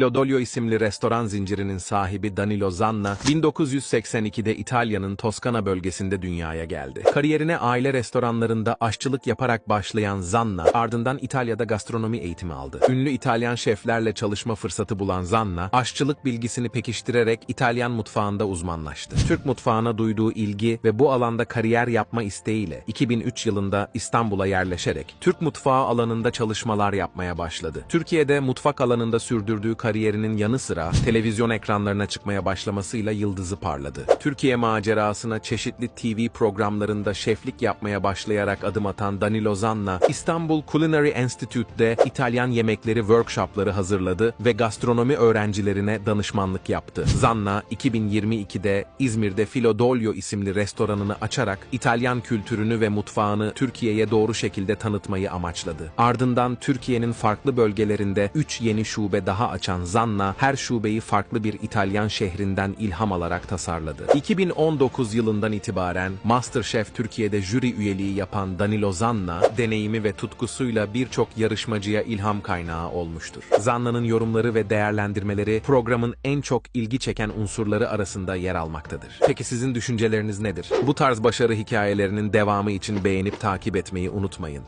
Lodolio isimli restoran zincirinin sahibi Danilo Zanna, 1982'de İtalya'nın Toskana bölgesinde dünyaya geldi. Kariyerine aile restoranlarında aşçılık yaparak başlayan Zanna, ardından İtalya'da gastronomi eğitimi aldı. Ünlü İtalyan şeflerle çalışma fırsatı bulan Zanna, aşçılık bilgisini pekiştirerek İtalyan mutfağında uzmanlaştı. Türk mutfağına duyduğu ilgi ve bu alanda kariyer yapma isteğiyle 2003 yılında İstanbul'a yerleşerek Türk mutfağı alanında çalışmalar yapmaya başladı. Türkiye'de mutfak alanında sürdürdüğü kariyerinin yanı sıra televizyon ekranlarına çıkmaya başlamasıyla yıldızı parladı. Türkiye macerasına çeşitli TV programlarında şeflik yapmaya başlayarak adım atan Danilo Zanna, İstanbul Culinary Institute'de İtalyan yemekleri workshopları hazırladı ve gastronomi öğrencilerine danışmanlık yaptı. Zanna, 2022'de İzmir'de Filodolio isimli restoranını açarak İtalyan kültürünü ve mutfağını Türkiye'ye doğru şekilde tanıtmayı amaçladı. Ardından Türkiye'nin farklı bölgelerinde 3 yeni şube daha açan Zanna, her şubeyi farklı bir İtalyan şehrinden ilham alarak tasarladı. 2019 yılından itibaren MasterChef Türkiye'de jüri üyeliği yapan Danilo Zanna, deneyimi ve tutkusuyla birçok yarışmacıya ilham kaynağı olmuştur. Zanna'nın yorumları ve değerlendirmeleri programın en çok ilgi çeken unsurları arasında yer almaktadır. Peki sizin düşünceleriniz nedir? Bu tarz başarı hikayelerinin devamı için beğenip takip etmeyi unutmayın.